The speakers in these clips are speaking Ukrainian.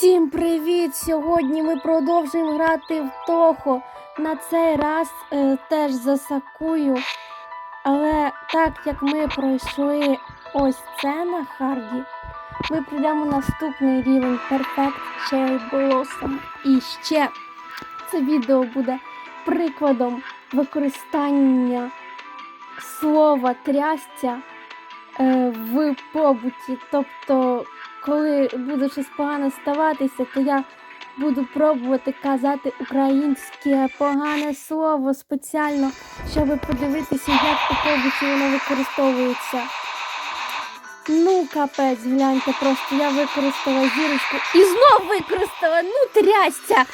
Всім привіт! Сьогодні ми продовжуємо грати в Тохо. На цей раз е, теж за Сакую. Але так як ми пройшли ось це на харді, ми прийдемо наступний рівень Perfect Cherry Blossom. І ще це відео буде прикладом використання слова трястя е, в побуті. Тобто, коли буде щось погано ставатися, то я буду пробувати казати українське погане слово спеціально, щоб подивитися, як побуті воно використовується. Ну, капець, гляньте, просто я використала зірочку і знов використала, ну трясця.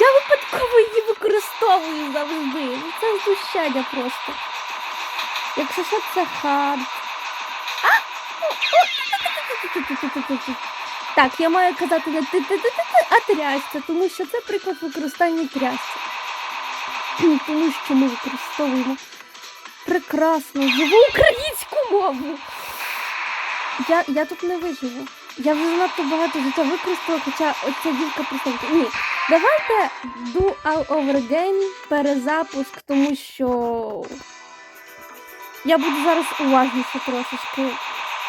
Я випадково її використовую завжди. Ну, Це знущання просто. Якщо що, це хард. А! Так, я маю казати не ти ти ти ти а трясця, тому що це приклад використання трясця. Тому що ми використовуємо прекрасну живу українську мову. Я, я тут не виживу. Я вже занадто багато життя використала, хоча оця дівка представте. Ні. Давайте do all over again, перезапуск, тому що я буду зараз уважніше трошечки.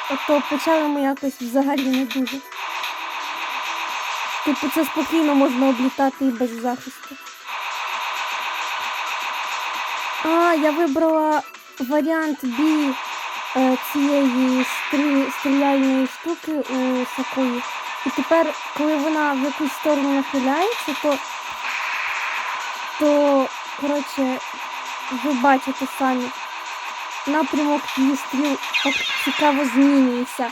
А то почали ми якось взагалі не дуже. Типу це спокійно можна облітати і без захисту. А, я вибрала варіант B е, цієї стрі... стріляльної штуки у Сакої. І тепер, коли вона в якусь сторону нахиляється, то, то коротше, ви бачите самі, напрямок її так цікаво змінюється.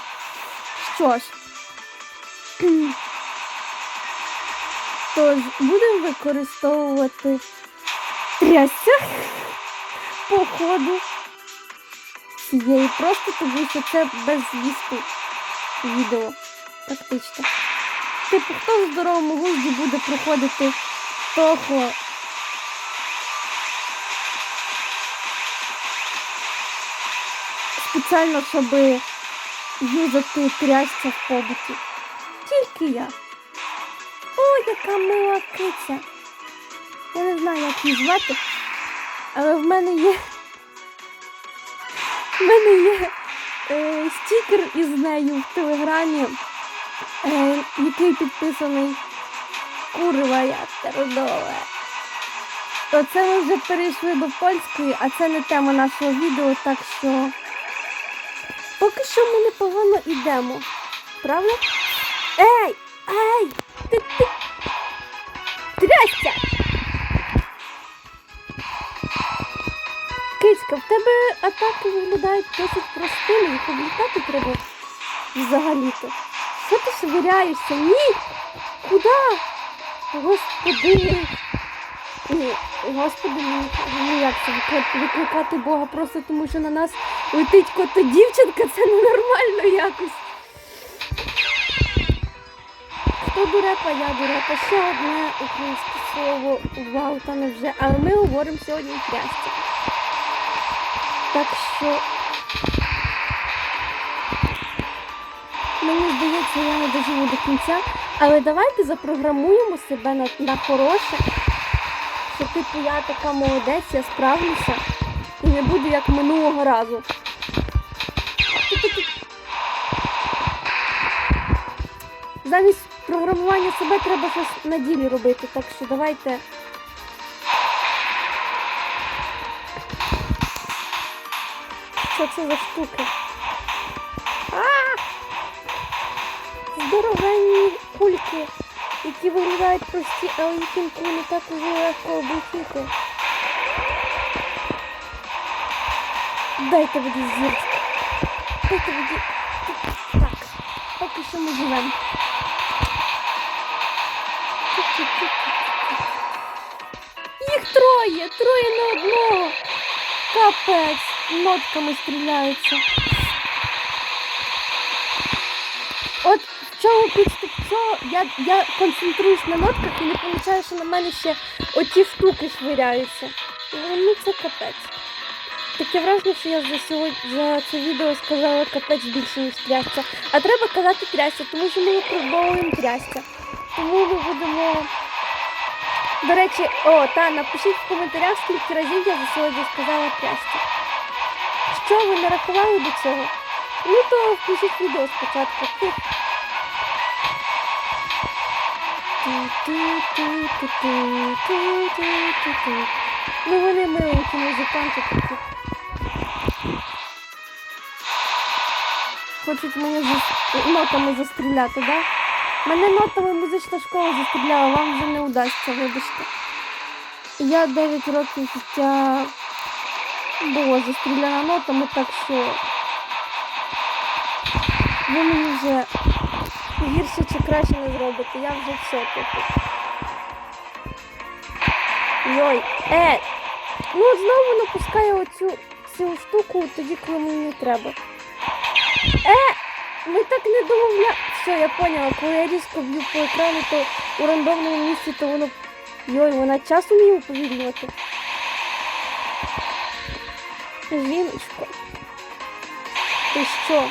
Що ж, тож будемо використовувати трясся по ходу цієї просто тому що це без звісту відео. Практично. Типу, хто в здоровому глузді буде проходити того спеціально, щоб юзати трясця в побуті. Тільки я. О, яка мила киця. Я не знаю, як її звати, але в мене є. В мене є е, стікер із нею в телеграмі, е, який підписаний Курва я теродове. Оце ми вже перейшли до польської, а це не тема нашого відео, так що поки що ми непогано йдемо. Правда? Ей! Ей! Ти ти! Трясся! Кицька, в тебе атаки виглядають досить простими, їх облітати треба взагалі-то. Що ти швиряєшся? Ні! Куди? Господи! Ні, господи, ні, ну як це викликати Бога просто тому, що на нас летить кота дівчинка, це ненормально якось. Хто дурепа, я дурепа. Ще одне українське слово. Вау, та не вже. Але ми говоримо сьогодні трясця. Так що мені здається, я не доживу до кінця. Але давайте запрограмуємо себе на, на хороше. Що типу я така молодець, я справлюся. І не буду як минулого разу. Замість програмування себе треба щось на ділі робити. Так що давайте. Що це за штуки? А! Здоровенні кульки, які виглядають прості, але інколи так уже легко облетіти. Дайте воді зірочку. Дайте воді. Так, поки що ми живемо. Їх троє, троє на одного. Капець, нотками стріляються. От чому підступ цього, я, я концентруюсь на нотках і не помічаю, що на мене ще оті штуки швиряються. Ну це капець. таке враження, що я за сьогодні за це відео сказала капець більше, ніж трясця. А треба казати трясця, тому що ми випробовуємо трясця. Тому ми будемо. До речі, о, та напишіть в коментарях, скільки разів я за сьогодні сказала трясця. Що ви не рахували до цього? Ну то включіть відео спочатку. Ну вони миленькі музиканти такі. Хочуть мене зас... нотами застріляти, да? Мене нотами музична школа застріляла, вам вже не удасться, вибачте. Я 9 років життя була застріляна нотами, так що ви мені вже гірше чи краще не зробите. Я вже все типу. Йой, е! Ну знову напускає оцю цю штуку тоді, коли мені не треба. Е! Ми так не домовля... Все, я поняла, коли я різко б'ю по екрану, то у рандомному місці, то воно. Йой, вона час уміє уповільнювати. Жіночко. Ти що?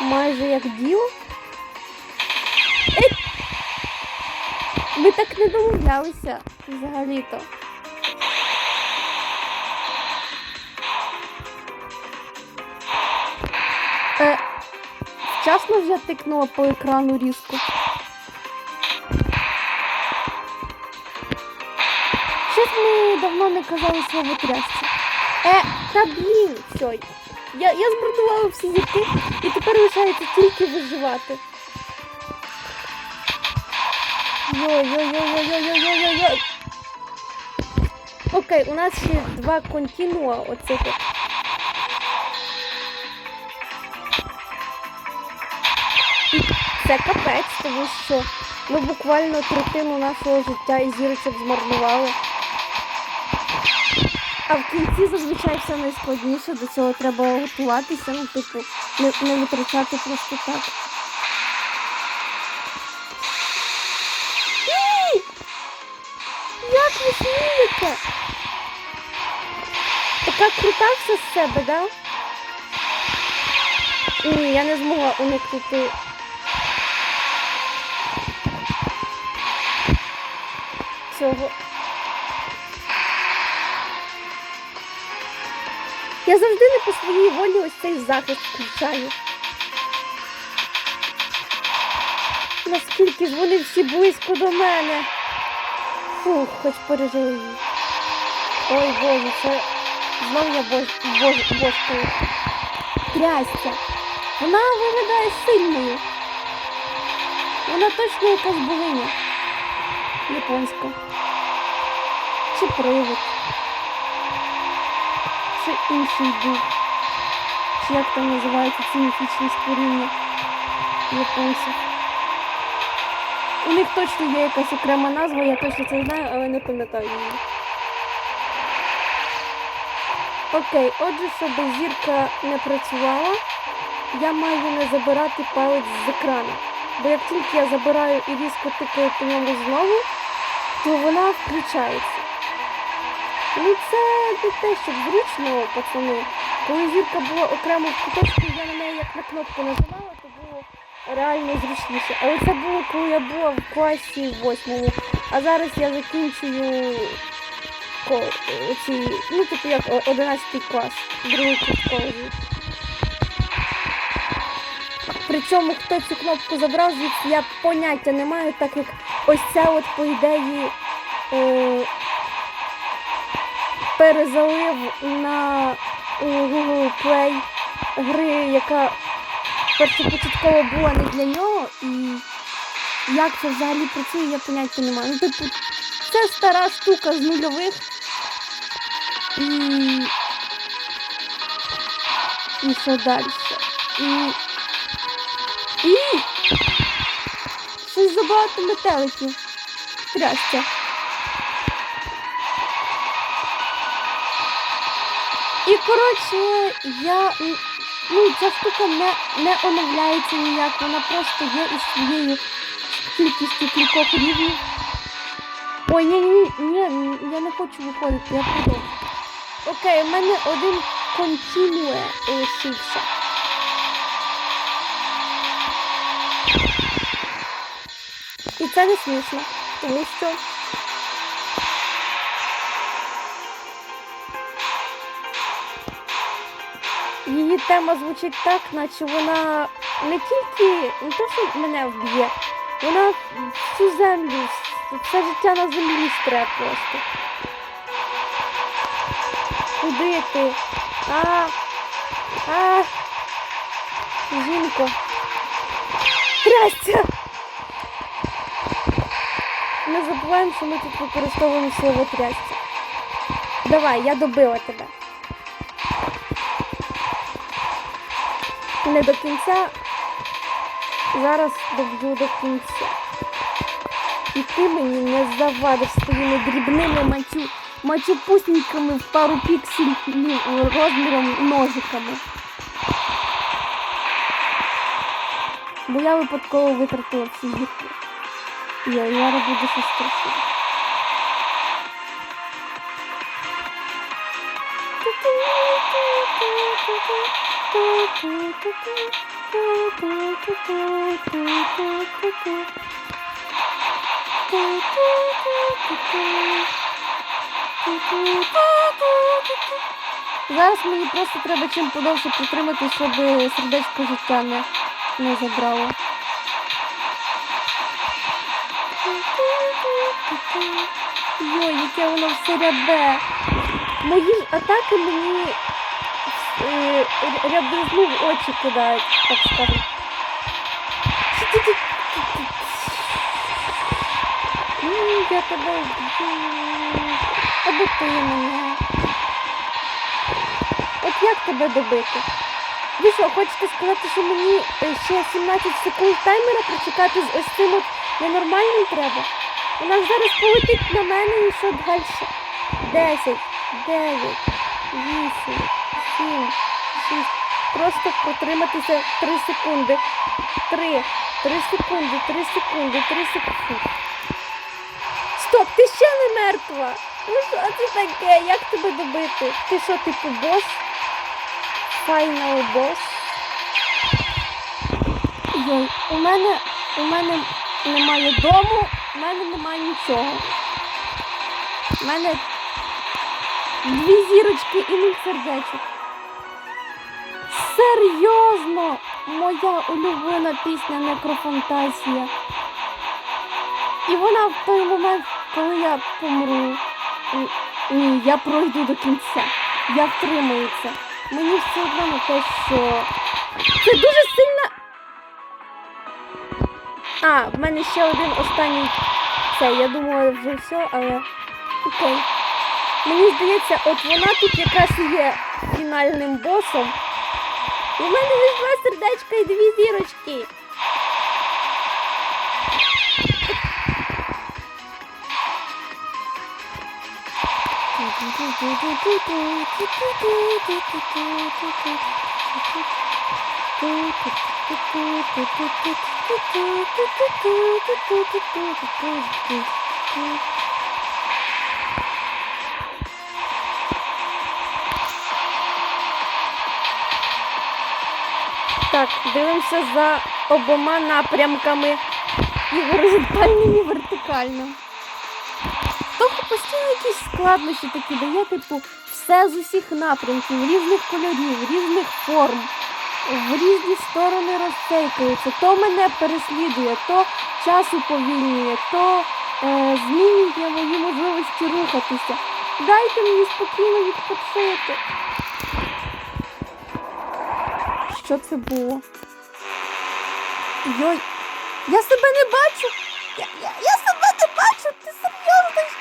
Майже як діло? Ми так не домовлялися взагалі-то. Е, вчасно вже тикнула по екрану різко. Щось ми давно не казали слово трясся. Е, та блін, все. Я, я збрудувала всі зірки і тепер лишається тільки виживати. Йой-йой-йой-йой-йой-йой-йой-йой. Окей, у нас ще два континуа оцих. І це капець, тому що ми буквально третину нашого життя і зірочок змарнували. А в кінці зазвичай все найскладніше, до цього треба готуватися, ну, типу, не, не витрачати просто так. Смієте? Така крута все з себе, да? Ні, я не змогла уникнути. Цього. Я завжди не по своїй волі ось цей захист включаю. Наскільки ж вони всі близько до мене. Фух, хоч пережили. Ой боже, це знов я бож... бож... божкою. Трясся. Вона виглядає сильною. Вона точно якась богиня. Японська. Чи привид. Чи інший дух. Чи як там називаються ці міфічні створіння японців. У них точно є якась окрема назва, я точно це знаю, але не пам'ятаю її. Окей, отже, щоб зірка не працювала, я маю не забирати палець з екрану. Бо як тільки я забираю і різко тикаю по ньому знову, то вона включається. Ну це не те, щоб зручно, пацани. Коли зірка була окремо в куточку, я на неї як на кнопку нажимала, то було реально зручніше. Але це було, коли я була в класі восьмому. А зараз я закінчую ко- ці, ну, типу як 11 клас, другий курс коледжу. Причому хто цю кнопку забрав, звідси я поняття не маю, так як ось це от по ідеї е, перезалив на е, Google Play гри, яка першопочатково була не для нього, і як це взагалі працює, я поняття не маю. Ну, типу, це стара штука з нульових. І. І що далі? І. І. Щось забагато метеликів. Трясся. І коротше, я. Ну, ця штука не, не оновляється ніяк, вона просто є із своєю кількістю кількох рівнів. Ой, ні, ні, ні, ні, я не хочу виходити, я продовжу. Окей, у мене один континуе лишився. І це не смішно, тому що її тема звучить так, наче вона не тільки не те, що мене вб'є, вона всю землю, все життя на землі стре просто. Куди ти? А, а, жінко. Трясся! Не забуваємо, що ми тут використовуємо слово трясся. Давай, я добила тебе. Не до кінця. Зараз доб'ю до кінця. І ти мені не завадиш своїми дрібними мачу, мачопусненькими в пару пікселів розміром ножиками. Бо я випадково витратила всі зірки. Я, я роблю дуже страшно. Зараз мені просто треба чим подовше підтримати, щоб сердечко життя не, не забрало. Йой, яке воно все рябе. Мої атаки мені е, ря- рябизну в очі кидають, так скажемо. М, Я тебе вб'ю. Або ти мене. От як тебе добити? Ви що, хочете сказати, що мені е, ще 17 секунд таймера прочекати з ось цим от ненормальним треба? Вона зараз полетить на мене і що далі? 10, 9, 8, 7, 6. Просто протриматися 3 секунди. 3, 3 секунди, 3 секунди, 3 секунди. Стоп, ти ще не мертва. Ну що це таке? Як тебе добити? Ти що, типу бос? Final бос? Йой, у мене, у мене немає дому, у мене немає нічого. У мене дві зірочки і нуль сердечок. Серйозно, моя улюблена пісня Некрофантазія. І вона в той момент, коли я помру. Ні, я пройду до кінця. Я втримаю це. Мені все одно на те, що. Це дуже сильна. А, в мене ще один останній це. Я думала вже все, але. Окей. Мені здається, от вона тут якраз є фінальним босом. В мене два сердечка і дві зірочки. Так, дивимося за обома напрямками. І горизонтальним, і вертикальним. Постійно якісь складнощі такі дає, типу, все з усіх напрямків, різних кольорів, різних форм, в різні сторони розцейкується. То мене переслідує, то час уповільнює, то е, змінює мої можливості рухатися. Дайте мені спокійно відпочити. Що це було? Йой, я себе не бачу! Я, я, я себе не бачу! Ти серйозно?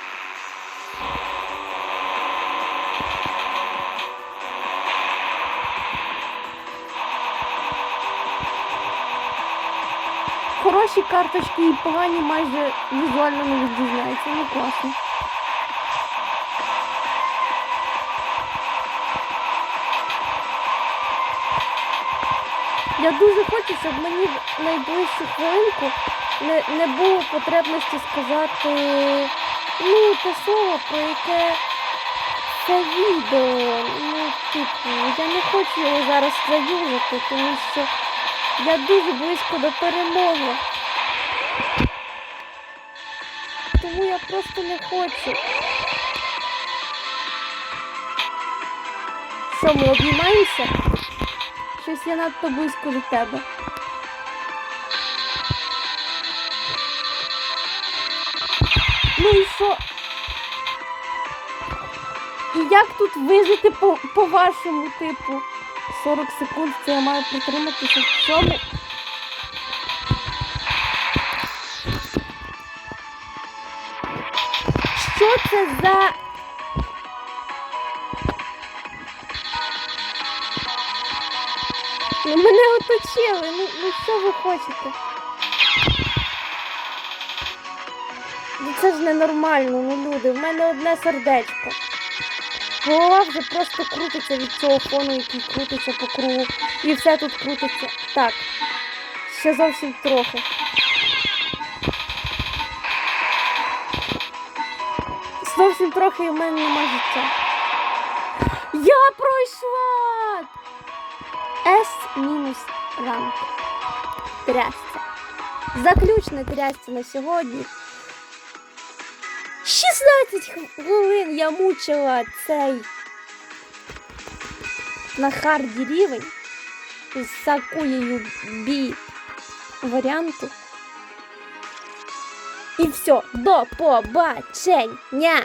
Хороші карточки і погані майже візуально не відрізняються. Ну класно. Я дуже хочу, щоб мені в найближчу хвилинку не, не було потребності сказати ну, те слово, про яке це відео. Ну, типу, я не хочу його зараз заюзати, тому що я дуже близько до перемоги. Тому я просто не хочу. Що, ми обіймаємося? Щось я надто близько до тебе. Ну і що? І як тут вижити по, по вашому типу? 40 секунд це я маю протриматися в цьому. Це за. Ну, мене оточили. Ну, ну що ви хочете? Ну це ж ненормально, ну люди, в мене одне сердечко. Голова вже просто крутиться від цього фону, який крутиться по кругу. І все тут крутиться. Так. Ще зовсім трохи. Зовсім трохи і в мене нема життя. Я пройшла! С мінус ранг. Трясця. Заключне трясця на сьогодні. 16 хвилин я мучила цей на харді рівень з сакуєю бі варіанту. І все, до побачення!